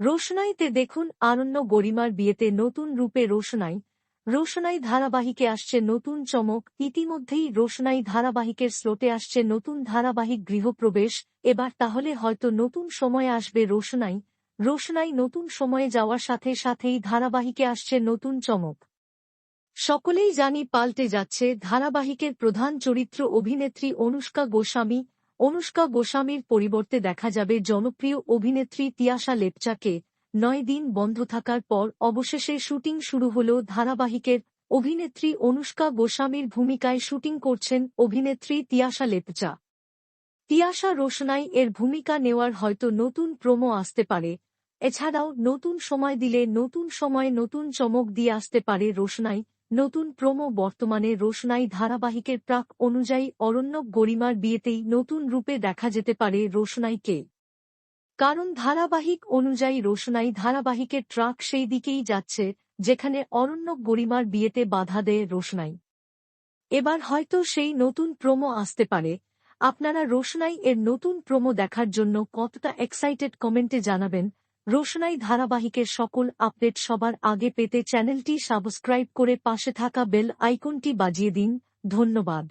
রোশনাইতে দেখুন আনন্য গরিমার বিয়েতে নতুন রূপে রোশনাই। রোশনাই ধারাবাহিকে আসছে নতুন চমক। ইতিমধ্যেই রোশনাই ধারাবাহিকের স্লোটে আসছে নতুন ধারাবাহিক গৃহপ্রবেশ। এবার তাহলে হয়তো নতুন সময়ে আসবে রোশনাই। রোশনাই নতুন সময়ে যাওয়ার সাথে সাথেই ধারাবাহিকে আসছে নতুন চমক। সকলেই জানি পাল্টে যাচ্ছে। ধারাবাহিকের প্রধান চরিত্র অভিনেত্রী অনুষ্কা গোস্বামী। অনুষ্কা গোস্বামীর পরিবর্তে দেখা যাবে জনপ্রিয় অভিনেত্রী তিয়াশা লেপচাকে। নয় দিন বন্ধ থাকার পর অবশেষে শুটিং শুরু হল ধারাবাহিকের। অভিনেত্রী অনুষ্কা গোস্বামীর ভূমিকায় শুটিং করছেন অভিনেত্রী তিয়াশা লেপচা। তিয়াশা রোশনাই এর ভূমিকা নেওয়ার হয়তো নতুন প্রোমো আসতে পারে। এছাড়াও নতুন সময় দিলে নতুন সময়ে নতুন চমক দিয়ে আসতে পারে রোশনাই। নতুন প্রোমো বর্তমানে রোশনাই ধারাবাহিকের প্রাক অনুযায়ী অরণ্যক গরিমার বিয়েতেই নতুন রূপে দেখা যেতে পারে রোশনাইকে। কারণ ধারাবাহিক অনুযায়ী রোশনাই ধারাবাহিকের ট্রাক সেই দিকেই যাচ্ছে, যেখানে অরণ্যক গরিমার বিয়েতে বাধা দেয় রোশনাই। এবার হয়তো সেই নতুন প্রোমো আসতে পারে। আপনারা রোশনাই এর নতুন প্রোমো দেখার জন্য কতটা এক্সাইটেড কমেন্টে জানাবেন রোশনাই ধারাবাহিকের সকল আপডেট সবার আগে পেতে চ্যানেলটি সাবস্ক্রাইব করে পাশে থাকা বেল আইকনটি বাজিয়ে দিন। ধন্যবাদ।